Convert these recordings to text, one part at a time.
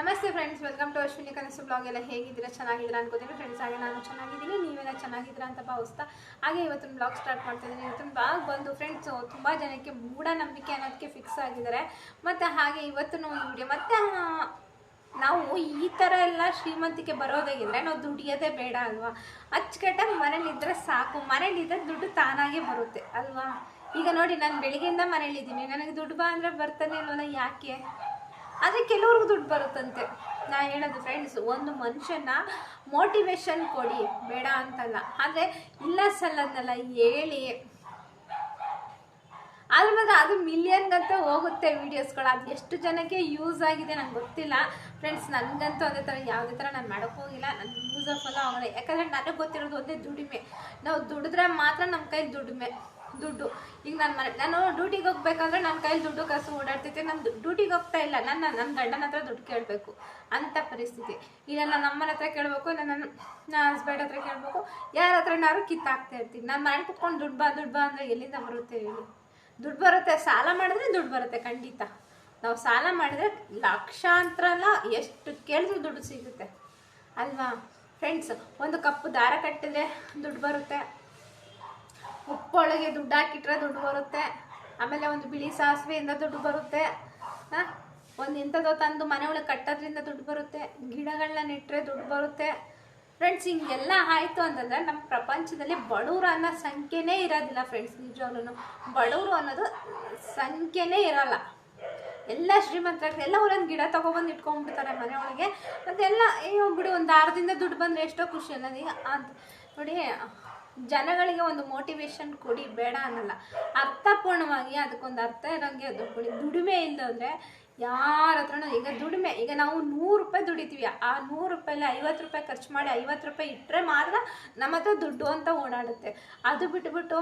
ನಮಸ್ತೆ friends welcome to Ashwini ಕನಸು blog ಎಲ್ಲ ಹೇಗಿದ್ದೀರಾ? ಚೆನ್ನಾಗಿದ್ದೀರಾ ಅನ್ಕೋತೀನಿ. ಫ್ರೆಂಡ್ಸ್ ಹಾಗೆ ನಾನು ಚೆನ್ನಾಗಿದ್ದೀನಿ. ನೀವೆಲ್ಲ ಚೆನ್ನಾಗಿದ್ದೀರಾ ಅಂತ ಭಾವಿಸ್ತಾ ಹಾಗೆ ಇವತ್ತಿನ ಬ್ಲಾಗ್ ಸ್ಟಾರ್ಟ್ ಮಾಡ್ತಾ ಇದ್ದೀನಿ. ಇವತ್ತಿನ ಬ್ಲಾಗ್ ಬಂದು ಫ್ರೆಂಡ್ಸ್ ತುಂಬ ಜನಕ್ಕೆ ಮೂಢನಂಬಿಕೆ ಅನ್ನೋದಕ್ಕೆ ಫಿಕ್ಸ್ ಆಗಿದ್ದಾರೆ. ಮತ್ತು ಹಾಗೆ ಇವತ್ತಿನ ಒಂದು ವಿಡಿಯೋ ಮತ್ತು ನಾವು ಈ ಥರ ಎಲ್ಲ ಶ್ರೀಮಂತಿಕೆ ಬರೋದಾಗಿದ್ದರೆ ನಾವು ದುಡಿಯೋದೇ ಬೇಡ ಅಲ್ವಾ? ಅಚ್ಚುಕಟ್ಟಾಗಿ ಮನೇಲಿದ್ದರೆ ಸಾಕು. ಮನೇಲಿದ್ದರೆ ದುಡ್ಡು ತಾನಾಗೇ ಬರುತ್ತೆ ಅಲ್ವಾ? ಈಗ ನೋಡಿ, ನಾನು ಬೆಳಿಗ್ಗೆಯಿಂದ ಮನೇಲಿದ್ದೀನಿ. ನನಗೆ ದುಡ್ಡು ಬಾ ಅಂದರೆ ಬರ್ತಾನೆ ಅಲ್ವಲ್ಲ ಯಾಕೆ? ಆದರೆ ಕೆಲವ್ರಿಗೆ ದುಡ್ಡು ಬರುತ್ತಂತೆ. ನಾ ಹೇಳೋದು ಫ್ರೆಂಡ್ಸ್ ಒಂದು ಮನುಷ್ಯನ ಮೋಟಿವೇಶನ್ ಕೊಡಿ, ಬೇಡ ಅಂತಲ್ಲ. ಆದರೆ ಇಲ್ಲ ಸಲ್ಲದನ್ನೆಲ್ಲ ಹೇಳಿ. ಅದ್ರ ಮಾತ್ರ ಅದು ಮಿಲಿಯನ್ಗಂತ ಹೋಗುತ್ತೆ ವೀಡಿಯೋಸ್ಗಳು ಅದು ಎಷ್ಟು ಜನಕ್ಕೆ ಯೂಸ್ ಆಗಿದೆ ನಂಗೆ ಗೊತ್ತಿಲ್ಲ. ಫ್ರೆಂಡ್ಸ್ ನನಗಂತೂ ಅದೇ ಥರ ಯಾವುದೇ ಥರ ನಾನು ಮಾಡೋಕ್ಕೋಗಿಲ್ಲ ನನ್ನ ಯೂಸ್ ಆಫ್ ಎಲ್ಲ ಆಗಲ್ಲ ಯಾಕಂದರೆ ನನಗೆ ಗೊತ್ತಿರೋದು ಒಂದೇ ದುಡಿಮೆ. ನಾವು ದುಡಿದ್ರೆ ಮಾತ್ರ ನಮ್ಮ ಕೈ ದುಡಿಮೆ. ದುಡ್ಡು. ಈಗ ನನ್ನ ಮನೆ ನಾನು ಡ್ಯೂಟಿಗೆ ಹೋಗ್ಬೇಕಂದ್ರೆ ನನ್ನ ಕೈಲಿ ದುಡ್ಡು ಕಸು ಓಡಾಡ್ತೈತೆ ನಾನು ಡ್ಯೂಟಿಗೆ ಹೋಗ್ತಾ ಇಲ್ಲ. ನನ್ನ ನನ್ನ ಗಂಡನ ಹತ್ರ ದುಡ್ಡು ಕೇಳಬೇಕು. ಅಂತ ಪರಿಸ್ಥಿತಿ. ಇಲ್ಲ, ನಾನು ನಮ್ಮನ ಹತ್ರ ಕೇಳಬೇಕು. ನನ್ನ ನನ್ನ ಹಸ್ಬೆಂಡ್ ಹತ್ರ ಕೇಳಬೇಕು. ಯಾರ ಹತ್ರನಾದ್ರು ಕಿತ್ತಾಕ್ತಾ ಇರ್ತೀನಿ. ನಾನು ಮನೆ ಕುತ್ಕೊಂಡು ದುಡ್ಡು ಬಾ ದುಡ್ಡು ಬಾ ಅಂದರೆ ಎಲ್ಲಿಂದ ಬರುತ್ತೆ ಹೇಳಿ. ದುಡ್ಡು ಬರುತ್ತೆ. ಸಾಲ ಮಾಡಿದ್ರೆ ದುಡ್ಡು ಬರುತ್ತೆ, ಖಂಡಿತ. ನಾವು ಸಾಲ ಮಾಡಿದ್ರೆ ಲಕ್ಷಾಂತರ ಎಷ್ಟು ಕೇಳಿದ್ರು ದುಡ್ಡು ಸಿಗುತ್ತೆ. ಅಲ್ವಾ? ಫ್ರೆಂಡ್ಸ್ ಒಂದು ಕಪ್ಪು ದಾರ ಕಟ್ಟಿದ್ರೆ ದುಡ್ಡು ಬರುತ್ತೆ. ಉಪ್ಪೊಳಗೆ ದುಡ್ಡು ಹಾಕಿಟ್ರೆ ದುಡ್ಡು ಬರುತ್ತೆ. ಆಮೇಲೆ ಒಂದು ಬಿಳಿ ಸಾಸಿವೆಯಿಂದ ದುಡ್ಡು ಬರುತ್ತೆ. ಹಾಂ? ಒಂದು ಇಂಥದ್ದು ತಂದು ಮನೆ ಒಳಗೆ ಕಟ್ಟೋದ್ರಿಂದ ದುಡ್ಡು ಬರುತ್ತೆ. ಗಿಡಗಳನ್ನ ನೆಟ್ಟರೆ ದುಡ್ಡು ಬರುತ್ತೆ. ಫ್ರೆಂಡ್ಸ್ ಹಿಂಗೆಲ್ಲ ಆಯಿತು ಅಂತಂದರೆ ನಮ್ಮ ಪ್ರಪಂಚದಲ್ಲಿ ಬಡವರು ಅನ್ನೋ ಸಂಖ್ಯೆನೇ ಇರೋದಿಲ್ಲ ಫ್ರೆಂಡ್ಸ್ ನಿಜವಾಗ್ಲೂ ಬಡವರು ಅನ್ನೋದು ಸಂಖ್ಯೆನೇ ಇರಲ್ಲ. ಎಲ್ಲ ಶ್ರೀಮಂತರಾಗ್ತಾರೆ ಎಲ್ಲ ಒಂದೊಂದು ಗಿಡ ತೊಗೊಬಂದು ಇಟ್ಕೊಂಡ್ಬಿಡ್ತಾರೆ ಮನೆ ಒಳಗೆ. ಮತ್ತೆಲ್ಲ ಅಯ್ಯೋ ಬಿಡು, ಒಂದು ಆರದಿಂದ ದುಡ್ಡು ಬಂದರೆ ಎಷ್ಟೋ ಖುಷಿ ಅನ್ನೋದು. ಈಗ ಅದು ನೋಡಿ ಜನಗಳಿಗೆ ಒಂದು ಮೋಟಿವೇಶನ್ ಕೊಡಿ, ಬೇಡ ಅನ್ನಲ್ಲ. ಅರ್ಥಪೂರ್ಣವಾಗಿ ಅದಕ್ಕೊಂದು ಅರ್ಥ ಇರೋಂಗೆ ಅದು ಕೊಡಿ. ದುಡಿಮೆ ಇಲ್ಲಂದರೆ ಯಾರ ಹತ್ರನೂ, ಈಗ ದುಡಿಮೆ, ಈಗ ನಾವು ನೂರು ರೂಪಾಯಿ ದುಡಿತೀವಿ. ಆ ನೂರು ರೂಪಾಯಲ್ಲಿ ಐವತ್ತು ರೂಪಾಯಿ ಖರ್ಚು ಮಾಡಿ ಐವತ್ತು ರೂಪಾಯಿ ಇಟ್ಟರೆ ಮಾತ್ರ ನಮ್ಮ ಹತ್ರ ದುಡ್ಡು ಅಂತ ಓಡಾಡುತ್ತೆ. ಅದು ಬಿಟ್ಬಿಟ್ಟು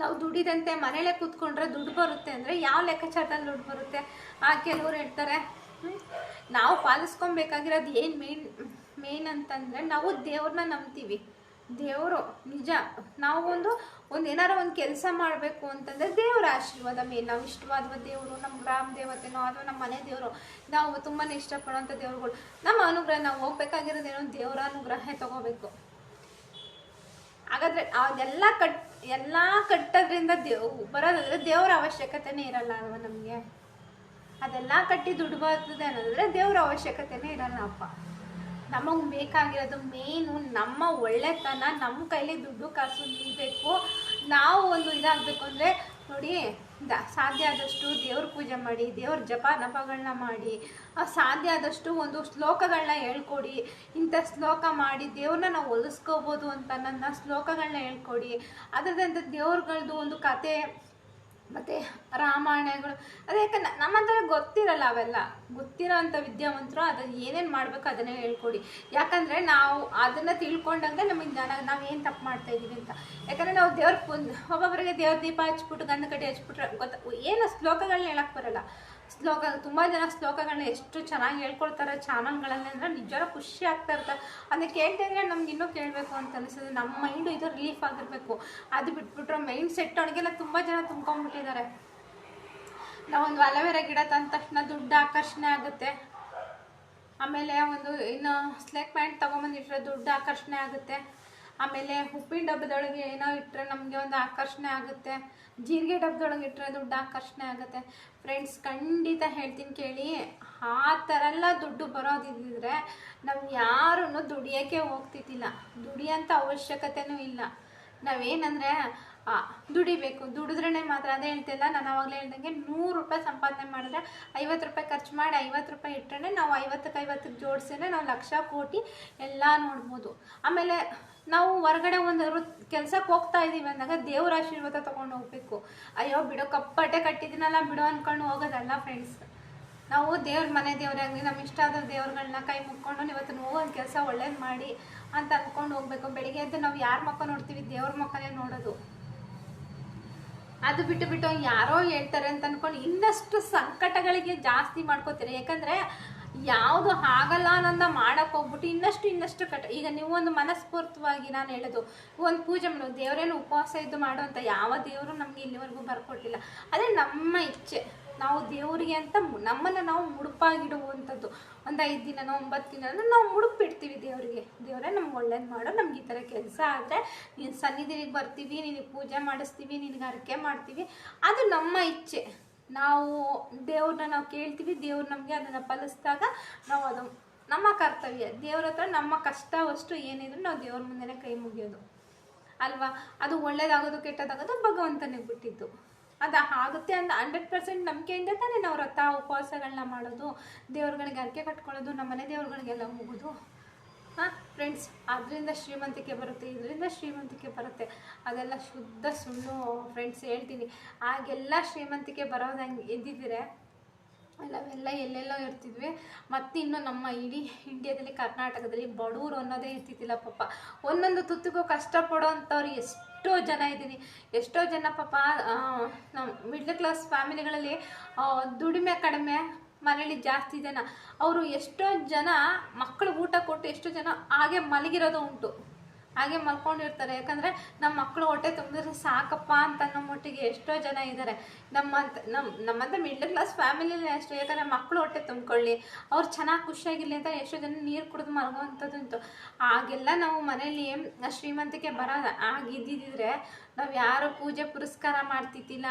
ನಾವು ದುಡಿದಂತೆ ಮನೇಲೆ ಕೂತ್ಕೊಂಡ್ರೆ ದುಡ್ಡು ಬರುತ್ತೆ ಅಂದರೆ ಯಾವ ಲೆಕ್ಕಾಚಾರದಲ್ಲಿ ದುಡ್ಡು ಬರುತ್ತೆ? ಆ ಕೆಲವರು ಹೇಳ್ತಾರೆ ನಾವು ಪಾಲಿಸ್ಕೊಬೇಕಾಗಿರೋದು ಏನು ಮೇನ್ ಮೇನ್ ಅಂತಂದರೆ ನಾವು ದೇವ್ರನ್ನ ನಂಬ್ತೀವಿ. ದೇವರು, ನಿಜ. ನಾವು ಒಂದು ಒಂದು ಏನಾರ ಒಂದು ಕೆಲಸ ಮಾಡಬೇಕು ಅಂತಂದರೆ ದೇವರ ಆಶೀರ್ವಾದ ಮೇಲೆ ನಾವು ಇಷ್ಟವಾದ ದೇವರು ನಮ್ಮ ಗ್ರಾಮ ದೇವತೆನೋ ಅಥವಾ ನಮ್ಮ ಮನೆ ದೇವರು, ನಾವು ತುಂಬಾ ಇಷ್ಟಪಡುವಂಥ ದೇವರುಗಳು. ನಮ್ಮ ಅನುಗ್ರಹ, ನಾವು ಹೋಗ್ಬೇಕಾಗಿರೋದೇನೋ ದೇವರ ಅನುಗ್ರಹ ತಗೋಬೇಕು. ಹಾಗಾದ್ರೆ ಅದೆಲ್ಲ ಕಟ್, ಎಲ್ಲ ಕಟ್ಟೋದ್ರಿಂದ ದೇವ್, ಬರೋದಾದ್ರೆ ದೇವರ ಅವಶ್ಯಕತೆನೇ ಇರಲ್ಲ ಅಲ್ವಾ ನಮಗೆ? ಅದೆಲ್ಲ ಕಟ್ಟಿ ದುಡ್ಡು ಬರ್ತದೆ ದೇವರ ಅವಶ್ಯಕತೆನೇ ಇರಲ್ಲ ಅಪ್ಪ ನಮಗೆ ಬೇಕಾಗಿರೋದು ಮೇನು ನಮ್ಮ ಒಳ್ಳೆತನ ನಮ್ಮ ಕೈಲಿ ದುಡ್ಡು ಕಾಸು ನೀಡಬೇಕು. ನಾವು ಒಂದು ಇದಾಗಬೇಕು ಅಂದರೆ ನೋಡಿ, ದ ಸಾಧ್ಯ ಆದಷ್ಟು ದೇವ್ರ ಪೂಜೆ ಮಾಡಿ, ದೇವ್ರ ಜಪ ನಪಗಳನ್ನ ಮಾಡಿ ಸಾಧ್ಯ ಆದಷ್ಟು ಒಂದು ಶ್ಲೋಕಗಳನ್ನ ಹೇಳ್ಕೊಡಿ. ಇಂಥ ಶ್ಲೋಕ ಮಾಡಿ ದೇವ್ರನ್ನ ನಾವು ಒಲಿಸ್ಕೋಬೋದು ಅಂತ ನನ್ನ ಶ್ಲೋಕಗಳನ್ನ ಹೇಳ್ಕೊಡಿ. ಅದರದಂಥ ದೇವ್ರಗಳದ್ದು ಒಂದು ಕತೆ ಮತ್ತು ರಾಮಾಯಣಗಳು, ಅದೇ ಯಾಕಂದ್ರೆ ನಮ್ಮಂತರ ಗೊತ್ತಿರಲ್ಲ ಅವೆಲ್ಲ. ಗೊತ್ತಿರೋ ಅಂಥ ವಿದ್ಯಾವಂತರು ಅದು ಏನೇನು ಮಾಡಬೇಕು ಅದನ್ನೇ ಹೇಳ್ಕೊಡಿ. ಯಾಕಂದರೆ ನಾವು ಅದನ್ನು ತಿಳ್ಕೊಂಡಂಗೆ ನಮಗೆ ಜ್ಞಾನ, ನಾವು ಏನು ತಪ್ಪು ಮಾಡ್ತಾ ಇದ್ದೀವಿ ಅಂತ. ಯಾಕಂದರೆ ನಾವು ದೇವ್ರ ಪುನ್ ಒಬ್ಬೊಬ್ಬರಿಗೆ ದೇವ್ರ ದೀಪ ಹಚ್ಬಿಟ್ಟು ಗಂಧ ಕಟ್ಟಿ ಹಚ್ಬಿಟ್ರೆ ಗೊತ್ತ ಏನು ಶ್ಲೋಕಗಳನ್ನ ಹೇಳಕ್ಕೆ ಬರಲ್ಲ. ಶ್ಲೋಕ, ತುಂಬ ಜನ ಶ್ಲೋಕಗಳನ್ನ ಎಷ್ಟು ಚೆನ್ನಾಗಿ ಹೇಳ್ಕೊಳ್ತಾರೆ ಚಾನಲ್ಗಳಲ್ಲಿ ಅಂದರೆ ನಿಜವಾರ ಖುಷಿ ಆಗ್ತಾ ಇರ್ತಾರೆ ಅದನ್ನ ಕೇಳ್ತಾ ಇದ್ರೆ ನಮ್ಗೆ ಇನ್ನೂ ಕೇಳಬೇಕು ಅಂತ ಅನಿಸ್ತದೆ ನಮ್ಮ ಮೈಂಡು ಇದು ರಿಲೀಫ್ ಆಗಿರಬೇಕು. ಅದು ಬಿಟ್ಬಿಟ್ರೆ ಮೈಂಡ್ ಸೆಟ್ ಒಳಗೆಲ್ಲ ತುಂಬ ಜನ ತುಂಬ್ಕೊಂಡ್ಬಿಟ್ಟಿದ್ದಾರೆ. ನಾವೊಂದು ಅಲವೇರ ಗಿಡ ತಂದ ತಕ್ಷಣ ದುಡ್ಡು ಆಕರ್ಷಣೆ ಆಗುತ್ತೆ. ಆಮೇಲೆ ಒಂದು ಇನ್ನು ಸ್ಲೇಕ್ ಪ್ಯಾಂಟ್ ತೊಗೊಂಬಂದಿಟ್ರೆ ದುಡ್ಡು ಆಕರ್ಷಣೆ ಆಗುತ್ತೆ. ಆಮೇಲೆ ಉಪ್ಪಿನ ಡಬ್ಬದೊಳಗೆ ಏನೋ ಇಟ್ಟರೆ ನಮಗೆ ಒಂದು ಆಕರ್ಷಣೆ ಆಗುತ್ತೆ. ಜೀರಿಗೆ ಡಬ್ಬದೊಳಗೆ ಇಟ್ಟರೆ ದುಡ್ಡು ಆಕರ್ಷಣೆ ಆಗುತ್ತೆ. ಫ್ರೆಂಡ್ಸ್ ಖಂಡಿತ ಹೇಳ್ತೀನಿ ಕೇಳಿ, ಆ ಥರ ಎಲ್ಲ ದುಡ್ಡು ಬರೋದಿದ್ದರೆ ನಾವು ಯಾರೂ ದುಡಿಯೋಕ್ಕೆ ಹೋಗ್ತಿದ್ದಿಲ್ಲ. ದುಡಿಯೋಂಥ ಅವಶ್ಯಕತೆನೂ ಇಲ್ಲ. ನಾವೇನಂದರೆ ದುಡಿಬೇಕು. ದುಡಿದ್ರೇ ಮಾತ್ರ. ಅದೇ ಹೇಳ್ತಿಲ್ಲ, ನಾನು ಆವಾಗಲೇ ಹೇಳ್ದಂಗೆ ನೂರು ರೂಪಾಯಿ ಸಂಪಾದನೆ ಮಾಡಿದ್ರೆ ಐವತ್ತು ರೂಪಾಯಿ ಖರ್ಚು ಮಾಡಿ ಐವತ್ತು ರೂಪಾಯಿ ಇಟ್ಟರೆ ನಾವು ಐವತ್ತಕ್ಕೆ ಐವತ್ತಕ್ಕೆ ಜೋಡಿಸಿದ್ರೆ ನಾವು ಲಕ್ಷ ಕೋಟಿ ಎಲ್ಲ ನೋಡ್ಬೋದು. ಆಮೇಲೆ ನಾವು ಹೊರಗಡೆ ಒಂದು ಕೆಲ್ಸಕ್ಕೆ ಹೋಗ್ತಾ ಇದ್ದೀವಿ ಅಂದಾಗ ದೇವ್ರ ಆಶೀರ್ವಾದ ತೊಗೊಂಡು ಹೋಗ್ಬೇಕು. ಅಯ್ಯೋ, ಬಿಡೋ, ಕಪ್ಪಟ್ಟೆ ಕಟ್ಟಿದ್ದೀನಲ್ಲ, ಬಿಡೋ ಅಂದ್ಕೊಂಡು ಹೋಗೋದಲ್ಲ ಫ್ರೆಂಡ್ಸ್ ನಾವು ದೇವ್ರ ಮನೆ ದೇವರಾಗಲಿ ನಮ್ಮ ಇಷ್ಟ ಆದ ದೇವ್ರಗಳನ್ನ ಕೈ ಮುಕ್ಕೊಂಡು ಇವತ್ತು ನೋವು ಒಂದು ಕೆಲಸ ಒಳ್ಳೇದು ಮಾಡಿ ಅಂತ ಅಂದ್ಕೊಂಡು ಹೋಗ್ಬೇಕು. ಬೆಳಿಗ್ಗೆ ಎದ್ದು ನಾವು ಯಾರ ಮುಖ ನೋಡ್ತೀವಿ, ದೇವ್ರ ಮುಖನೇ ನೋಡೋದು. ಅದು ಬಿಟ್ಟು ಬಿಟ್ಟು ಯಾರೋ ಹೇಳ್ತಾರೆ ಅಂತ ಅನ್ಕೊಂಡು ಇನ್ನಷ್ಟು ಸಂಕಟಗಳಿಗೆ ಜಾಸ್ತಿ ಮಾಡ್ಕೋತೀರಿ. ಯಾಕಂದರೆ ಯಾವುದು ಆಗಲ್ಲ ಅನ್ನೋದ ಮಾಡಕ್ ಹೋಗ್ಬಿಟ್ಟು ಇನ್ನಷ್ಟು ಇನ್ನಷ್ಟು ಕಟ, ಈಗ ನೀವು ಒಂದು ಮನಸ್ಫೂರ್ತವಾಗಿ ನಾನು ಹೇಳೋದು, ಒಂದು ಪೂಜೆ ಮಾಡೋ, ದೇವರೇನು ಉಪವಾಸ ಇದ್ದು ಮಾಡುವಂಥ ಯಾವ ದೇವರು ನಮಗೆ ಇಲ್ಲಿವರೆಗೂ ಬರ್ಕೊಟ್ಟಿಲ್ಲ. ಅದೇ ನಮ್ಮ ಇಚ್ಛೆ ನಾವು ದೇವರಿಗೆ ಅಂತ ನಮ್ಮನ್ನು ನಾವು ಮುಡುಪಾಗಿಡುವಂಥದ್ದು. ಒಂದು ಐದು ದಿನನೋ, ಒಂಬತ್ತು ದಿನನೋ ನಾವು ಮುಡುಪಿಡ್ತೀವಿ ದೇವರಿಗೆ. ದೇವರೇ, ನಮ್ಗೆ ಒಳ್ಳೇದು ಮಾಡು, ನಮ್ಗೆ ಈ ಥರ ಕೆಲಸ ಆದರೆ ನೀನು ಸನ್ನಿಧಿನಿಗೆ ಬರ್ತೀವಿ, ನಿನಗೆ ಪೂಜೆ ಮಾಡಿಸ್ತೀವಿ, ನಿನಗೆ ಹರಕೆ ಮಾಡ್ತೀವಿ. ಅದು ನಮ್ಮ ಇಚ್ಛೆ. ನಾವು ದೇವ್ರನ್ನ ನಾವು ಕೇಳ್ತೀವಿ, ದೇವ್ರು ನಮಗೆ ಅದನ್ನು ಫಲಿಸಿದಾಗ ನಾವು ಅದು ನಮ್ಮ ಕರ್ತವ್ಯ. ದೇವ್ರ ಹತ್ರ ನಮ್ಮ ಕಷ್ಟವಷ್ಟು ಏನಿದ್ರು ನಾವು ದೇವ್ರ ಮುಂದೆನೇ ಕೈ ಮುಗಿಯೋದು. ಅಲ್ವಾ? ಅದು ಒಳ್ಳೇದಾಗೋದು, ಕೆಟ್ಟದಾಗೋದು ಭಗವಂತನಿಗೆ ಬಿಟ್ಟಿದ್ದು. ಅದು ಆಗುತ್ತೆ ಅಂತ ಹಂಡ್ರೆಡ್ ಪರ್ಸೆಂಟ್ ನಂಬಿಕೆಯಿಂದ ತಾನೇ ನಾವು ವ್ರತ ಉಪವಾಸಗಳನ್ನ ಮಾಡೋದು. ದೇವ್ರುಗಳಿಗೆ ಅರ್ಕೆ ಕಟ್ಕೊಳ್ಳೋದು ನಮ್ಮನೆ ದೇವ್ರುಗಳಿಗೆಲ್ಲ ಹೋಗೋದು. ಹಾಂ ಫ್ರೆಂಡ್ಸ್ ಅದರಿಂದ ಶ್ರೀಮಂತಿಕೆ ಬರುತ್ತೆ, ಇದರಿಂದ ಶ್ರೀಮಂತಿಕೆ ಬರುತ್ತೆ. ಅದೆಲ್ಲ ಶುದ್ಧ ಸುಳ್ಳು ಫ್ರೆಂಡ್ಸ್ ಹೇಳ್ತೀನಿ. ಆಗೆಲ್ಲ ಶ್ರೀಮಂತಿಕೆ ಬರೋದಂಗೆ ಎದ್ದಿದ್ದೀರೆ ನಾವೆಲ್ಲ ಎಲ್ಲೆಲ್ಲೋ ಇರ್ತಿದ್ವಿ. ಮತ್ತಿನ್ನು ನಮ್ಮ ಇಡೀ ಇಂಡಿಯಾದಲ್ಲಿ ಕರ್ನಾಟಕದಲ್ಲಿ ಬಡವರು ಅನ್ನೋದೇ ಇರ್ತಿದ್ದಿಲ್ಲ ಪಾಪ. ಒಂದೊಂದು ತುತ್ತಿಗೂ ಕಷ್ಟಪಡೋ ಅಂಥವ್ರು ಎಷ್ಟೋ ಜನ ಇದ್ದೀನಿ ಎಷ್ಟೋ ಜನ ಪಾಪ ನಮ್ಮ ಮಿಡ್ಲ್ ಕ್ಲಾಸ್ ಫ್ಯಾಮಿಲಿಗಳಲ್ಲಿ ದುಡಿಮೆ ಕಡಿಮೆ, ಮನೇಲಿ ಜಾಸ್ತಿ ಜನ. ಅವರು ಎಷ್ಟೋ ಜನ ಮಕ್ಕಳು ಊಟ ಕೊಟ್ಟು ಎಷ್ಟೋ ಜನ ಹಾಗೆ ಮಲಗಿರೋದು ಉಂಟು. ಹಾಗೆ ಮಲ್ಕೊಂಡಿರ್ತಾರೆ. ಯಾಕಂದರೆ ನಮ್ಮ ಮಕ್ಕಳು ಹೊಟ್ಟೆ ತುಂಬಿದ್ರೆ ಸಾಕಪ್ಪ ಅಂತ ಅನ್ನೋ ಮಟ್ಟಿಗೆ ಎಷ್ಟೋ ಜನ ಇದ್ದಾರೆ ನಮ್ಮಂತ ನಮ್ಮ ನಮ್ಮಂತ ಮಿಡ್ಲ್ ಕ್ಲಾಸ್ ಫ್ಯಾಮಿಲಿನೇ ಅಷ್ಟೇ. ಯಾಕಂದರೆ ಮಕ್ಕಳು ಹೊಟ್ಟೆ ತುಂಬ್ಕೊಳ್ಳಿ. ಅವ್ರು ಚೆನ್ನಾಗಿ ಖುಷಿಯಾಗಿರ್ಲಿ ಅಂತ ಎಷ್ಟೋ ಜನ ನೀರು ಕುಡಿದು ಮಲಗುವಂಥದ್ದು ಉಂಟು ಆಗೆಲ್ಲ ನಾವು ಮನೇಲಿ ಶ್ರೀಮಂತಿಕೆ ಬರ ಆಗಿದ್ದಿದ್ರೆ ನಾವು ಯಾರು ಪೂಜೆ ಪುರಸ್ಕಾರ ಮಾಡ್ತಿದ್ದಿಲ್ಲ.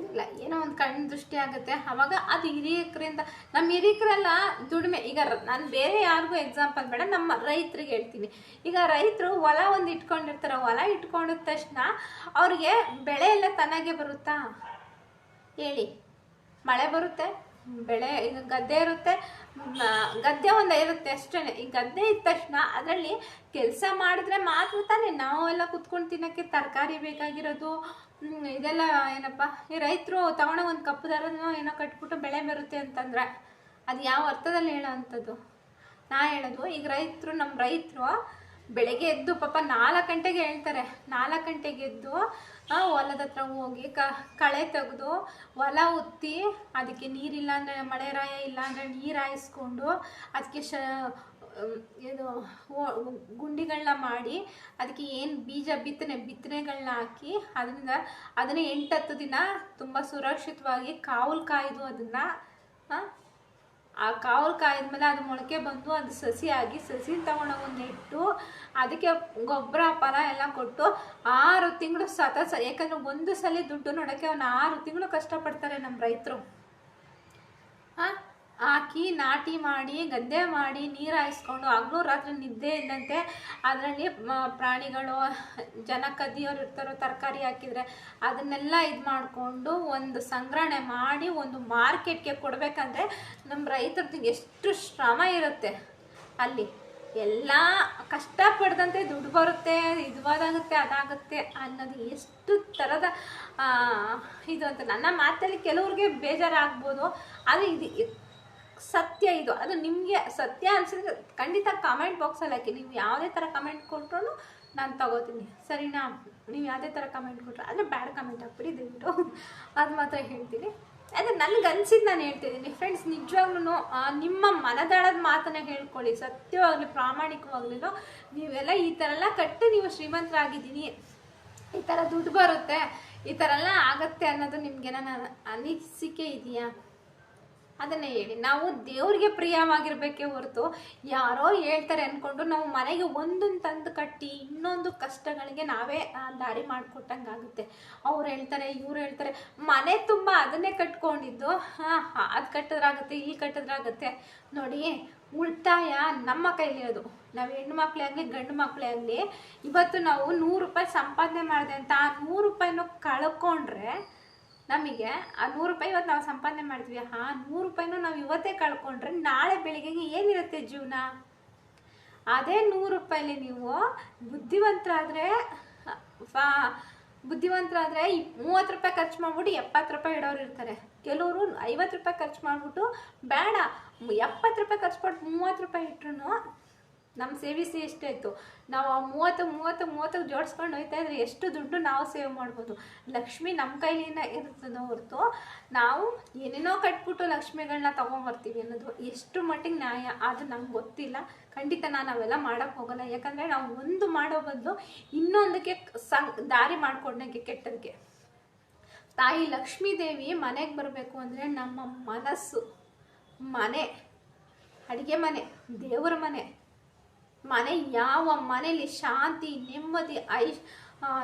ಇಲ್ಲ, ಏನೋ ಒಂದು ಕಣ್ಣು ದೃಷ್ಟಿ ಆಗುತ್ತೆ. ಅವಾಗ ಅದು ಹಿರಿಯಕರಿಂದ ನಮ್ಮ ಹಿರಿಯಕರೆಲ್ಲ ದುಡಿಮೆ. ಈಗ ನಾನು ಬೇರೆ ಯಾರಿಗೂ ಎಕ್ಸಾಂಪಲ್ ಬೇಡ, ನಮ್ಮ ರೈತರಿಗೆ ಹೇಳ್ತೀನಿ. ಈಗ ರೈತರು ಹೊಲ ಒಂದು ಇಟ್ಕೊಂಡಿರ್ತಾರೆ. ಹೊಲ ಇಟ್ಕೊಂಡಿದ ತಕ್ಷಣ ಅವ್ರಿಗೆ ಬೆಳೆ ಎಲ್ಲ ತನಗೆ ಬರುತ್ತಾ? ಹೇಳಿ. ಮಳೆ ಬರುತ್ತೆ, ಬೆಳೆ ಈಗ ಗದ್ದೆ ಇರುತ್ತೆ ಗದ್ದೆ ಒಂದು ಇರುತ್ತೆ ಅಷ್ಟೇ ಈ ಗದ್ದೆ ಇದ್ದ ತಕ್ಷಣ ಅದರಲ್ಲಿ ಕೆಲಸ ಮಾಡಿದ್ರೆ ಮಾತ್ರ ತಾನೇ ನಾವೆಲ್ಲ ಕುತ್ಕೊಂಡು ತಿನ್ನೋಕ್ಕೆ ತರಕಾರಿ ಬೇಕಾಗಿರೋದು ಇದೆಲ್ಲ ಏನಪ್ಪ, ಈ ರೈತರು ತಗೊಳೋ ಒಂದು ಕಪ್ಪು ದರನೋ ಏನೋ ಕಟ್ಬಿಟ್ಟು ಬೆಳೆ ಬರುತ್ತೆ ಅಂತಂದರೆ ಅದು ಯಾವ ಅರ್ಥದಲ್ಲಿ ಹೇಳೋ ಅಂಥದ್ದು ನಾ ಹೇಳೋದು, ಈಗ ರೈತರು ನಮ್ಮ ರೈತರು ಬೆಳಗ್ಗೆ ಎದ್ದು ಪಾಪ ನಾಲ್ಕು ಗಂಟೆಗೆ ಹೇಳ್ತಾರೆ, ನಾಲ್ಕು ಗಂಟೆಗೆ ಎದ್ದು ಹೊಲದ ಹತ್ರ ಹೋಗಿ ಕ, ಕಳೆ ತೆಗೆದು ಹೊಲ ಉತ್ತಿ, ಅದಕ್ಕೆ ನೀರಿಲ್ಲ ಅಂದರೆ ಮಳೆ ರಾಯ ಇಲ್ಲ ಅಂದರೆ ನೀರು ಹಾಯಿಸ್ಕೊಂಡು, ಅದಕ್ಕೆ ಶ ಇದು ಗುಂಡಿಗಳನ್ನ ಮಾಡಿ ಅದಕ್ಕೆ ಏನು ಬೀಜ ಬಿತ್ತನೆ ಬಿತ್ತನೆಗಳನ್ನ ಹಾಕಿ ಅದರಿಂದ ಅದನ್ನ ಹತ್ತು ದಿನ ತುಂಬ ಸುರಕ್ಷಿತವಾಗಿ ಕಾವಲು ಕಾಯ್ದು ಅದನ್ನು ಆ ಕಾವಲು ಕಾಯಿದ್ಮೇಲೆ ಅದು ಮೊಳಕೆ ಬಂದು ಅದು ಸಸಿ ಆಗಿ, ಸಸಿ ತಗೊಂಡೋಗಿ ನೆಟ್ಟು ಅದಕ್ಕೆ ಗೊಬ್ಬರ, ಫಲ ಎಲ್ಲ ಕೊಟ್ಟು ಆರು ತಿಂಗಳು ಸತತ ಯಾಕಂದರೆ ಒಂದು ಸಲ ದುಡ್ಡು ನೋಡೋಕ್ಕೆ ಅವನು ಆರು ತಿಂಗಳು ಕಷ್ಟಪಡ್ತಾರೆ ನಮ್ಮ ರೈತರು. ಹಾಂ? ಹಾಕಿ ನಾಟಿ ಮಾಡಿ, ಗದ್ದೆ ಮಾಡಿ ನೀರು ಹಾಯಿಸ್ಕೊಂಡು ಹಗಲು ರಾತ್ರಿ ನಿದ್ದೆ ಇದ್ದಂತೆ ಅದರಲ್ಲಿ ಪ್ರಾಣಿಗಳು, ಜನ ಕದಿಯೋರು ಇರ್ತಾರೋ, ತರಕಾರಿ ಹಾಕಿದರೆ ಅದನ್ನೆಲ್ಲ ಇದು ಮಾಡಿಕೊಂಡು ಒಂದು ಸಂಗ್ರಹಣೆ ಮಾಡಿ ಒಂದು ಮಾರ್ಕೆಟ್ಗೆ ಕೊಡಬೇಕಂದ್ರೆ ನಮ್ಮ ರೈತರದ್ದು ಎಷ್ಟು ಶ್ರಮ ಇರುತ್ತೆ ಅಲ್ಲಿ. ಎಲ್ಲ ಕಷ್ಟಪಡ್ದಂತೆ ದುಡ್ಡು ಬರುತ್ತೆ ಇದು ಅದಾಗುತ್ತೆ ಅದಾಗುತ್ತೆ ಅನ್ನೋದು ಎಷ್ಟು ಥರದ ಇದು ಅಂತ. ನನ್ನ ಮಾತಲ್ಲಿ ಕೆಲವ್ರಿಗೆ ಬೇಜಾರಾಗ್ಬೋದು, ಆದರೆ ಇದು ಸತ್ಯ ಇದು. ಅದು ನಿಮಗೆ ಸತ್ಯ ಅನ್ಸಿದ್ರೆ ಖಂಡಿತ ಕಮೆಂಟ್ ಬಾಕ್ಸಲ್ಲಿ ಹಾಕಿ. ನೀವು ಯಾವುದೇ ಥರ ಕಮೆಂಟ್ ಕೊಟ್ಟರು ನಾನು ತಗೋತೀನಿ. ಸರಿನಾ? ನೀವು ಯಾವುದೇ ಥರ ಕಮೆಂಟ್ ಕೊಟ್ಟರು ಆದರೆ ಬ್ಯಾಡ್ ಕಮೆಂಟ್ ಹಾಕ್ಬಿಡಿ ದಯವಿಟ್ಟು ಅದು ಮಾತ್ರ ಹೇಳ್ತೀನಿ. ಅದೇ ನನಗೆ ಅನ್ಸಿದ್ದು ನಾನು ಹೇಳ್ತಿದ್ದೀನಿ ಫ್ರೆಂಡ್ಸ್ ನಿಜವಾಗ್ಲೂ ನಿಮ್ಮ ಮನದಾಳದ ಮಾತನ್ನ ಹೇಳ್ಕೊಳ್ಳಿ. ಸತ್ಯವಾಗಲಿ ಪ್ರಾಮಾಣಿಕವಾಗ್ಲೂ ನೀವೆಲ್ಲ ಈ ಥರ ಎಲ್ಲ ಕಟ್ಟು ನೀವು ಶ್ರೀಮಂತರಾಗಿದ್ದೀನಿ. ಈ ಥರ ದುಡ್ಡು ಬರುತ್ತೆ. ಈ ಥರ ಎಲ್ಲ ಆಗತ್ತೆ ಅನ್ನೋದು ನಿಮಗೆ ನಾನು ಅನಿಸಿಕೆ ಇದೆಯಾ? ಅದನ್ನೇ ಹೇಳಿ. ನಾವು ದೇವ್ರಿಗೆ ಪ್ರಿಯವಾಗಿರ್ಬೇಕೇ ಹೊರತು ಯಾರೋ ಹೇಳ್ತಾರೆ ಅಂದ್ಕೊಂಡು ನಾವು ಮನೆಗೆ ಒಂದೊಂದು ತಂದು ಕಟ್ಟಿ ಇನ್ನೊಂದು ಕಷ್ಟಗಳಿಗೆ ನಾವೇ ದಾರಿ ಮಾಡಿಕೊಟ್ಟಂಗೆ ಆಗುತ್ತೆ. ಅವ್ರು ಹೇಳ್ತಾರೆ, ಇವ್ರು ಹೇಳ್ತಾರೆ, ಮನೆ ತುಂಬ ಅದನ್ನೇ ಕಟ್ಕೊಂಡಿದ್ದು. ಹಾಂ, ಅದು ಕಟ್ಟಿದ್ರಾಗುತ್ತೆ ಇಲ್ಲಿ ಕಟ್ಟಿದ್ರಾಗುತ್ತೆ. ನೋಡಿ, ಉಳಿತಾಯ ನಮ್ಮ ಕೈಲಿರೋದು ನಾವು ಹೆಣ್ಣು ಮಕ್ಕಳೇ ಆಗಲಿ, ಗಂಡು ಮಕ್ಕಳೇ ಆಗಲಿ, ಇವತ್ತು ನಾವು ನೂರು ರೂಪಾಯಿ ಸಂಪಾದನೆ ಮಾಡಿದೆ ಅಂತ ಆ ನೂರು ರೂಪಾಯಿನೂ ಕಳ್ಕೊಂಡ್ರೆ ನಮಗೆ, ಆ ನೂರು ರೂಪಾಯಿ ಇವತ್ತು ನಾವು ಸಂಪಾದನೆ ಮಾಡ್ತೀವಿ ಆ ನೂರು ರೂಪಾಯಿನೂ ನಾವು ಇವತ್ತೇ ಕಳ್ಕೊಂಡ್ರೆ ನಾಳೆ ಬೆಳಿಗ್ಗೆಗೆ ಏನಿರುತ್ತೆ ಜೀವನ? ಅದೇ ನೂರು ರೂಪಾಯಿಲಿ ನೀವು ಬುದ್ಧಿವಂತರಾದರೆ ಬುದ್ಧಿವಂತರಾದರೆ ಮೂವತ್ತು ರೂಪಾಯಿ ಖರ್ಚು ಮಾಡಿಬಿಟ್ಟು ಎಪ್ಪತ್ತು ರೂಪಾಯಿ ಇಡೋರು ಇರ್ತಾರೆ. ಕೆಲವರು ಐವತ್ತು ರೂಪಾಯಿ ಖರ್ಚು ಮಾಡಿಬಿಟ್ಟು, ಬೇಡ, ಎಪ್ಪತ್ತು ರೂಪಾಯಿ ಖರ್ಚು ಮಾಡಿ ಮೂವತ್ತು ರೂಪಾಯಿ ಇಟ್ರು ನಮ್ಮ ಸೇವಿಸಿ ಎಷ್ಟಾಯಿತು? ನಾವು ಆ ಮೂವತ್ತು ಮೂವತ್ತು ಮೂವತ್ತಕ್ಕೆ ಜೋಡಿಸ್ಕೊಂಡು ಹೋಯ್ತಾ ಇದ್ರೆ ಎಷ್ಟು ದುಡ್ಡು ನಾವು ಸೇವ್ ಮಾಡ್ಬೋದು? ಲಕ್ಷ್ಮಿ ನಮ್ಮ ಕೈಲಿನ ಇರ್ತದೆ ಹೊರತು ನಾವು ಏನೇನೋ ಕಟ್ಬಿಟ್ಟು ಲಕ್ಷ್ಮಿಗಳನ್ನ ತೊಗೊಂಬರ್ತೀವಿ ಅನ್ನೋದು ಎಷ್ಟು ಮಟ್ಟಿಗೆ ನ್ಯಾಯ? ಅದು ನಮ್ಗೆ ಗೊತ್ತಿಲ್ಲ. ಖಂಡಿತ ನಾನು ಅವೆಲ್ಲ ಮಾಡೋಕ್ಕೆ ಹೋಗಲ್ಲ. ಯಾಕಂದರೆ ನಾವು ಒಂದು ಮಾಡೋ ಬದಲು ಇನ್ನೊಂದಕ್ಕೆ ಸಂ, ದಾರಿ ಮಾಡ್ಕೊಂಡಂಗೆ ಕೆಟ್ಟದಕ್ಕೆ ತಾಯಿ ಲಕ್ಷ್ಮೀ ದೇವಿ ಮನೆಗೆ ಬರಬೇಕು ಅಂದರೆ ನಮ್ಮ ಮನಸ್ಸು. ಮನೆ. ಅಡುಗೆ ಮನೆ. ದೇವರ ಮನೆ. ಮನೆ, ಯಾವ ಮನೆಯಲ್ಲಿ ಶಾಂತಿ, ನೆಮ್ಮದಿ ಐ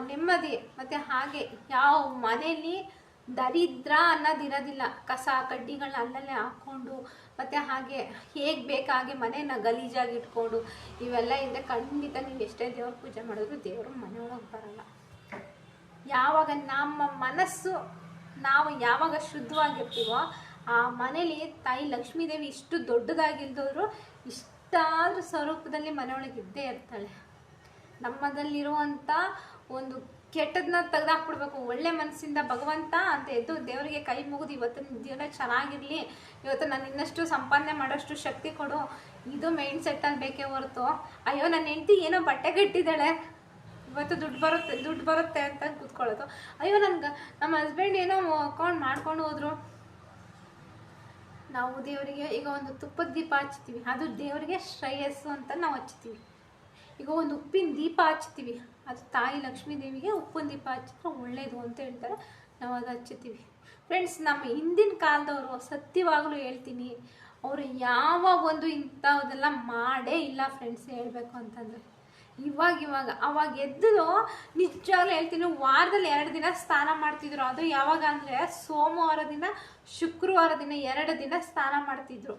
ನೆಮ್ಮದಿ, ಮತ್ತು ಹಾಗೆ ಯಾವ ಮನೆಯಲ್ಲಿ ದರಿದ್ರ ಅನ್ನೋದಿರೋದಿಲ್ಲ ಕಸ, ಕಡ್ಡಿಗಳನ್ನ ಅಲ್ಲಲ್ಲೇ ಹಾಕ್ಕೊಂಡು, ಮತ್ತು ಹಾಗೆ ಹೇಗೆ ಬೇಕಾಗಿ ಮನೆಯನ್ನು ಗಲೀಜಾಗಿ ಇಟ್ಕೊಂಡು, ಇವೆಲ್ಲ ಇದ್ದರೆ ಖಂಡಿತ ನೀವು ಎಷ್ಟೇ ದೇವ್ರ ಪೂಜೆ ಮಾಡಿದ್ರು ದೇವರು ಮನೆಯೊಳಗೆ ಬರಲ್ಲ. ಯಾವಾಗ ನಮ್ಮ ಮನಸ್ಸು ನಾವು ಯಾವಾಗ ಶುದ್ಧವಾಗಿರ್ತೀವೋ, ಆ ಮನೇಲಿ ತಾಯಿ ಲಕ್ಷ್ಮೀದೇವಿ ಇಷ್ಟು ದೊಡ್ಡದಾಗಿಲ್ದವರು ಇಷ್ಟಾದ್ರೂ ಸ್ವರೂಪದಲ್ಲಿ ಮನೆಯೊಳಗೆ ಇದ್ದೇ ಇರ್ತಾಳೆ. ನಮ್ಮದಲ್ಲಿರುವಂಥ ಒಂದು ಕೆಟ್ಟದನ್ನ ತೆಗೆದಾಕ್ಬಿಡ್ಬೇಕು. ಒಳ್ಳೆ ಮನಸ್ಸಿಂದ ಭಗವಂತ ಅಂತ ಎದ್ದು ದೇವರಿಗೆ ಕೈ ಮುಗಿದು ಇವತ್ತಿನ ಜೀವನ ಚೆನ್ನಾಗಿರಲಿ, ಇವತ್ತು ನಾನು ಇನ್ನಷ್ಟು ಸಂಪಾದನೆ ಮಾಡೋಷ್ಟು ಶಕ್ತಿ ಕೊಡು, ಇದು ಮೈಂಡ್ ಸೆಟ್ಟಲ್ಲಿ ಬೇಕೇ ಹೊರತು. ಅಯ್ಯೋ ನನ್ನ ಹೆಂಡತಿ ಏನೋ ಬಟ್ಟೆ ಕಟ್ಟಿದ್ದಾಳೆ. ಇವತ್ತು ದುಡ್ಡು ಬರುತ್ತೆ ದುಡ್ಡು ಬರುತ್ತೆ ಅಂತ ಕೂತ್ಕೊಳ್ಳೋದು. ಅಯ್ಯೋ, ನನ್ಗೆ ನಮ್ಮ ಹಸ್ಬೆಂಡ್ ಏನೋ ಅಕೌಂಟ್ ಮಾಡ್ಕೊಂಡು ಹೋದ್ರು. ನಾವು ದೇವರಿಗೆ ಈಗ ಒಂದು ತುಪ್ಪದ ದೀಪ ಹಚ್ತೀವಿ ಅದು ದೇವರಿಗೆ ಶ್ರೇಯಸ್ಸು ಅಂತ ನಾವು ಹಚ್ತೀವಿ ಈಗ ಒಂದು ಉಪ್ಪಿನ ದೀಪ ಹಚ್ತೀವಿ ಅದು ತಾಯಿ ಲಕ್ಷ್ಮೀ ದೇವಿಗೆ ಉಪ್ಪಿನ ದೀಪ ಹಚ್ಚಿದ್ರೆ ಒಳ್ಳೇದು ಅಂತ ಹೇಳ್ತಾರೆ. ನಾವು ಅದು ಹಚ್ಚುತ್ತೀವಿ. ಫ್ರೆಂಡ್ಸ್ ನಮ್ಮ ಹಿಂದಿನ ಕಾಲದವರು ಸತ್ಯವಾಗಲೂ ಹೇಳ್ತೀನಿ, ಅವರು ಯಾವ ಒಂದು ಇಂಥದ್ದೆಲ್ಲ ಮಾಡೇ ಇಲ್ಲ ಫ್ರೆಂಡ್ಸ್ ಹೇಳಬೇಕು ಅಂತಂದರೆ. ಇವಾಗ ಇವಾಗ, ಅವಾಗ ಎದ್ದು ನಿಜವಾಗ್ಲೂ ಹೇಳ್ತೀನಿ, ವಾರದಲ್ಲಿ ಎರಡು ದಿನ ಸ್ನಾನ ಮಾಡ್ತಿದ್ರು. ಅದು ಯಾವಾಗ ಅಂದರೆ ಸೋಮವಾರ ದಿನ, ಶುಕ್ರವಾರ ದಿನ ಎರಡು ದಿನ ಸ್ನಾನ ಮಾಡ್ತಿದ್ರು.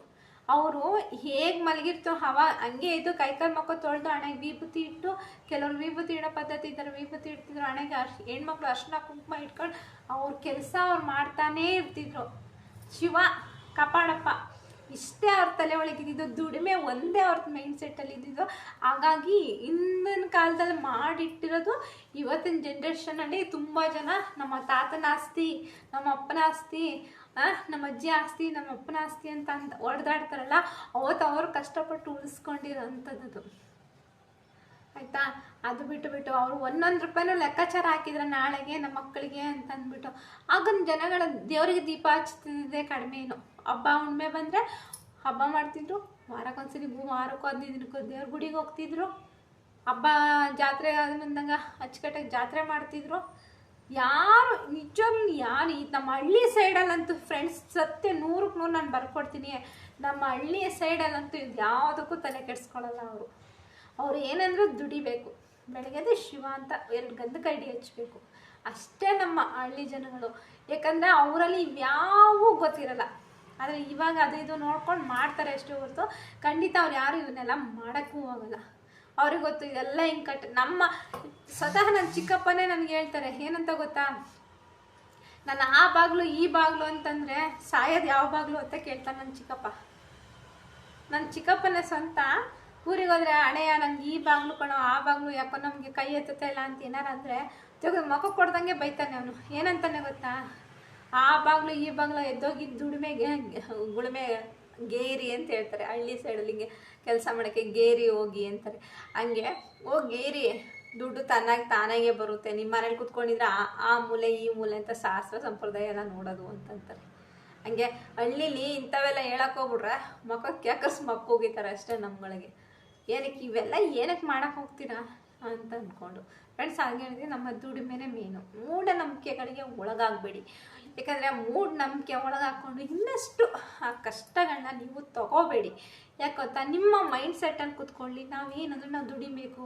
ಅವರು ಹೇಗೆ ಮಲಗಿರ್ತೋ ಹವ ಹಂಗೆ ಇದ್ದು ಕೈಕಾಲು ಮಕ್ಕ ತೊಳೆದು ಹಣೆಗೆ ವಿಭೂತಿ ಇಟ್ಟು, ಕೆಲವರು ವಿಭೂತಿ ಇಡೋ ಪದ್ಧತಿ ಇದ್ದಾರೆ, ವಿಭೂತಿ ಇಡ್ತಿದ್ರು, ಹಣೆಗೆ ಅರ್ಶ್, ಹೆಣ್ಮಕ್ಳು ಅರ್ಶಿನ ಕುಂಕುಮ ಇಟ್ಕೊಂಡು ಅವ್ರ ಕೆಲಸ ಅವ್ರು ಮಾಡ್ತಾನೇ ಇರ್ತಿದ್ರು. ಶಿವ ಕಾಪಾಡಪ್ಪ ಇಷ್ಟೇ ಅವ್ರ ತಲೆ ಒಳಗಿದ್ದು ದುಡಿಮೆ ಒಂದೇ ಅವ್ರ ಮೈಂಡ್ ಸೆಟ್ಟಲ್ಲಿ ಇದ್ದಿದ್ದು. ಹಾಗಾಗಿ ಹಿಂದಿನ ಕಾಲದಲ್ಲಿ ಮಾಡಿಟ್ಟಿರೋದು ಇವತ್ತಿನ ಜನ್ರೇಷನಲ್ಲಿ ತುಂಬ ಜನ ನಮ್ಮ ತಾತನ ಆಸ್ತಿ, ನಮ್ಮ ಅಪ್ಪನ ಆಸ್ತಿ ನಮ್ಮ ಅಜ್ಜಿ ಆಸ್ತಿ, ನಮ್ಮ ಅಪ್ಪನ ಆಸ್ತಿ ಅಂತ ಅಂತ ಹೊಡೆದಾಡ್ತಾರಲ್ಲ ಅವತ್ತು ಅವ್ರು ಕಷ್ಟಪಟ್ಟು ಉಳಿಸ್ಕೊಂಡಿರೋಂಥದ್ದು ಆಯ್ತಾ? ಅದು ಬಿಟ್ಟು ಬಿಟ್ಟು ಅವರು ಒಂದೊಂದು ರೂಪಾಯಿನೂ ಲೆಕ್ಕಾಚಾರ ಹಾಕಿದ್ರೆ ನಾಳೆಗೆ ನಮ್ಮ ಮಕ್ಕಳಿಗೆ ಅಂತ ಅಂದ್ಬಿಟ್ಟು ಆಗನ್ ಜನಗಳ ದೇವರಿಗೆ ದೀಪ ಹಚ್ತಿದ್ದೆ ಕಡಿಮೆ ಏನು. ಹಬ್ಬ ಹುಣ್ಣಿಮೆ ಬಂದರೆ ಹಬ್ಬ ಮಾಡ್ತಿದ್ರು. ವಾರಕ್ಕೊಂದ್ಸರಿ ಭೂ ವಾರಕ್ಕೂ ಹದಿನೈದು ದಿನಕ್ಕೂ ದೇವ್ರ ಗುಡಿಗೆ ಹೋಗ್ತಿದ್ರು. ಹಬ್ಬ ಜಾತ್ರೆ ಆದ ಬಂದಂಗೆ ಅಚ್ಚುಕಟ್ಟಾಗಿ ಜಾತ್ರೆ ಮಾಡ್ತಿದ್ರು. ಯಾರು ನಿಜವಾಗ್ಲೂ ಯಾರು ಈ ನಮ್ಮ ಹಳ್ಳಿ ಸೈಡಲ್ಲಂತೂ ಫ್ರೆಂಡ್ಸ್ ಸತ್ಯ ನೂರಕ್ಕೆ ನೂರು ನಾನು ಬರ್ಕೊಡ್ತೀನಿ. ನಮ್ಮ ಹಳ್ಳಿಯ ಸೈಡಲ್ಲಂತೂ ಇದು ಯಾವುದಕ್ಕೂ ತಲೆ ಕೆಡಿಸ್ಕೊಳ್ಳಲ್ಲ ಅವರು. ಅವ್ರು ಏನಂದ್ರೆ ದುಡಿಬೇಕು. ಬೆಳಗ್ಗೆ ಶಿವ ಅಂತ ಎರಡು ಗಂಧ ಕೈಡಿ ಹಚ್ಬೇಕು. ಅಷ್ಟೇ ನಮ್ಮ ಹಳ್ಳಿ ಜನಗಳು. ಯಾಕಂದ್ರೆ ಅವರಲ್ಲಿ ಯಾವ ಗೊತ್ತಿರಲ್ಲ. ಆದರೆ ಇವಾಗ ಅದು ಇದು ನೋಡ್ಕೊಂಡು ಮಾಡ್ತಾರೆ ಅಷ್ಟೇ ಹೊರತು ಖಂಡಿತ ಅವ್ರು ಯಾರು ಇವನ್ನೆಲ್ಲ ಮಾಡೋಕ್ಕೂ ಹೋಗಲ್ಲ ಅವ್ರಿಗೆ ಗೊತ್ತು ಇದೆಲ್ಲ ಹಿಂಗೆ ಕಟ್ ನಮ್ಮ ಸ್ವತಃ ನನ್ನ ಚಿಕ್ಕಪ್ಪನೇ ನನಗೆ ಹೇಳ್ತಾರೆ, ಏನಂತ ಗೊತ್ತಾ? ನಾನು ಆ ಬಾಗ್ಲು, ಈ ಬಾಗ್ಲು ಅಂತಂದರೆ ಸಾಯೋದು ಯಾವ ಬಾಗ್ಲು ಅಂತ ಕೇಳ್ತಾನೆ ನನ್ನ ಚಿಕ್ಕಪ್ಪ. ನನ್ನ ಚಿಕ್ಕಪ್ಪನೇ ಸ್ವಂತ ಊರಿಗೆ ಹೋದ್ರೆ ಅಣೆಯ ನಂಗೆ ಈ ಬಾಗ್ಲು ಕಣೋ, ಆ ಬಾಗ್ಲು ಯಾಕೋ ನಮಗೆ ಕೈ ಎತ್ತುತ್ತಾ ಇಲ್ಲ ಅಂತ ಏನಾರ ಅಂದರೆ ತೆಗೆದು ಮಗ ಕೊಡ್ದಂಗೆ ಬೈತಾನೆ ಅವನು. ಏನಂತಾನೆ ಗೊತ್ತಾ? ಆ ಬಾಗ್ಲು, ಈ ಬಾಗ್ಲು ಎದ್ದೋಗಿದ್ದು ದುಡಿಮೆಗೆ ಗುಳುಮೆ ಗೇರಿ ಅಂತ ಹೇಳ್ತಾರೆ. ಹಳ್ಳಿ ಸೈಡಲ್ಲಿ ಹಿಂಗೆ ಕೆಲಸ ಮಾಡೋಕ್ಕೆ ಗೇರಿ ಹೋಗಿ ಅಂತಾರೆ. ಹಂಗೆ ಹೋಗಿ ಗೇರಿ, ದುಡ್ಡು ತನ್ನಾಗಿ ತಾನಾಗೆ ಬರುತ್ತೆ. ನಿಮ್ಮ ಮನೇಲಿ ಕುತ್ಕೊಂಡಿದ್ರೆ ಆ ಆ ಮೂಲೆ, ಈ ಮೂಲೆ ಅಂತ ಶಾಸ್ತ್ರ ಸಂಪ್ರದಾಯ ಎಲ್ಲ ನೋಡೋದು ಅಂತಂತಾರೆ. ಹಂಗೆ ಹಳ್ಳೀಲಿ ಇಂಥವೆಲ್ಲ ಹೇಳಕ್ಕೋಗ್ಬಿಟ್ರೆ ಹೋಗ್ಬಿಟ್ರೆ ಮಕ್ಕಕ್ಕೆ ಯಾಕಸ್ ಮಕ್ಕ ಹೋಗಿತಾರೆ ಅಷ್ಟೇ ನಮ್ಗಳಿಗೆ. ಏನಕ್ಕೆ ಇವೆಲ್ಲ ಏನಕ್ಕೆ ಮಾಡಕ್ಕೆ ಹೋಗ್ತೀರಾ ಅಂತ ಅಂದ್ಕೊಂಡು ಫ್ರೆಂಡ್ಸ್ ಹಾಗೆ ಹೇಳಿದ್ರೆ ನಮ್ಮ ದುಡಿಮೆನೇ ಮೇನು ಮೂಢನಂಬಿಕೆಗಳಿಗೆ ಒಳಗಾಗಬೇಡಿ. ಯಾಕಂದರೆ ಮೂಢನಂಬಿಕೆ ಒಳಗಾಕೊಂಡು ಇನ್ನಷ್ಟು ಆ ಕಷ್ಟಗಳನ್ನ ನೀವು ತಗೋಬೇಡಿ. ಯಾಕೊತ್ತಾ ನಿಮ್ಮ ಮೈಂಡ್ ಸೆಟ್ಟಲ್ಲಿ ಕುತ್ಕೊಳ್ಳಿ. ನಾವೇನಂದ್ರೆ ನಾವು ದುಡಿಬೇಕು?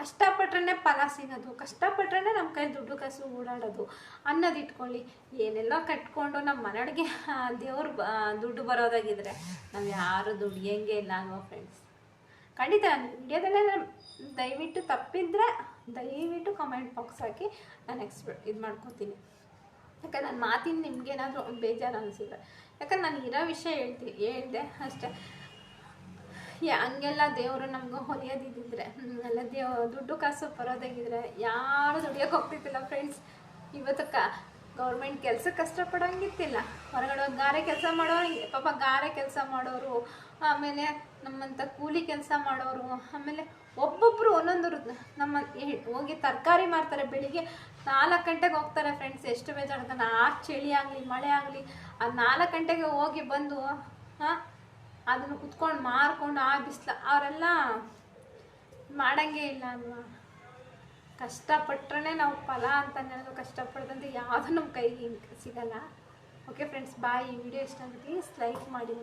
ಕಷ್ಟಪಟ್ರೇ ಫಲ ಸಿಗೋದು. ಕಷ್ಟಪಟ್ರೆ ನಮ್ಮ ಕೈ ದುಡ್ಡು ಕಸು ಓಡಾಡೋದು. ಅನ್ನೋದು ಇಟ್ಕೊಳ್ಳಿ. ಏನೆಲ್ಲ ಕಟ್ಕೊಂಡು ನಮ್ಮ ಮನೆಯೊಳಗೆ ದೇವ್ರ ದುಡ್ಡು ಬರೋದಾಗಿದ್ರೆ ನಾವು ಯಾರು ದುಡಿಯೋಂಗೆ ಇಲ್ಲ ಅಲ್ವಾ ಫ್ರೆಂಡ್ಸ್ ಖಂಡಿತ ವಿಡಿಯೋದಲ್ಲೇ ದಯವಿಟ್ಟು ತಪ್ಪಿದ್ರೆ ದಯವಿಟ್ಟು ಕಮೆಂಟ್ ಬಾಕ್ಸ್ ಹಾಕಿ ನಾನು ಎಕ್ಸ್ಪ್ ಇದು ಮಾಡ್ಕೊತೀನಿ. ಯಾಕಂದ್ರೆ ನನ್ನ ಮಾತಿನ ನಿಮ್ಗೇನಾದರೂ ಬೇಜಾರು ಅನಿಸಿದ್ರೆ. ಯಾಕಂದ್ರೆ ನಾನು ಇರೋ ವಿಷಯ ಹೇಳ್ತೀನಿ ಹೇಳಿದೆ ಅಷ್ಟೇ. ಯಾ ಹಂಗೆಲ್ಲ ದೇವರು ನಮ್ಗೆ ಹೊಲಿಯೋದಿದ್ದಿದ್ರೆ ಎಲ್ಲ ದೇವ ದುಡ್ಡು ಕಾಸು ಬರೋದಾಗಿದ್ರೆ ಯಾರು ದುಡಿಯೋಕೆ ಹೋಗ್ತಿದ್ದಿಲ್ಲ ಫ್ರೆಂಡ್ಸ್ ಇವತ್ತು ಕ ಗೌರ್ಮೆಂಟ್ ಕೆಲಸ ಕಷ್ಟಪಡೋಂಗಿತ್ತಿಲ್ಲ. ಹೊರಗಡೆ ಹೋಗಿ ಗಾರೆ ಕೆಲಸ ಮಾಡೋರು ಪಾಪ ಗಾರೆ ಕೆಲಸ ಮಾಡೋರು, ಆಮೇಲೆ ನಮ್ಮಂಥ ಕೂಲಿ ಕೆಲಸ ಮಾಡೋರು, ಆಮೇಲೆ ಒಬ್ಬೊಬ್ಬರು ಒಂದೊಂದು ನಮ್ಮ ಹೋಗಿ ತರಕಾರಿ ಮಾರ್ತಾರೆ ಬೆಳಿಗ್ಗೆ ನಾಲ್ಕು ಗಂಟೆಗೆ ಹೋಗ್ತಾರೆ ಫ್ರೆಂಡ್ಸ್ ಎಷ್ಟು ಬೇಜಾರು ಆ ಚಳಿ ಆಗಲಿ, ಮಳೆ ಆಗಲಿ, ಆ ನಾಲ್ಕು ಗಂಟೆಗೆ ಹೋಗಿ ಬಂದು ಹಾಂ ಅದನ್ನು ಕುತ್ಕೊಂಡು ಮಾರ್ಕೊಂಡು ಆ ಬಿಸಿಲು, ಅವರೆಲ್ಲ ಮಾಡಂಗೇ ಇಲ್ಲ ಅಲ್ವಾ? ಕಷ್ಟಪಟ್ರೆ ನಾವು ಫಲ ಅಂತ ಅನ್ನೋದು ಕಷ್ಟಪಡ್ದಂತೆ ಯಾವುದು ನಮ್ಮ ಕೈಗೆ ಸಿಗಲ್ಲ. ಓಕೆ ಫ್ರೆಂಡ್ಸ್ ಬಾಯ್ ಈ ವಿಡಿಯೋ ಇಷ್ಟ ಪ್ಲೀಸ್ ಲೈಕ್ ಮಾಡಿ.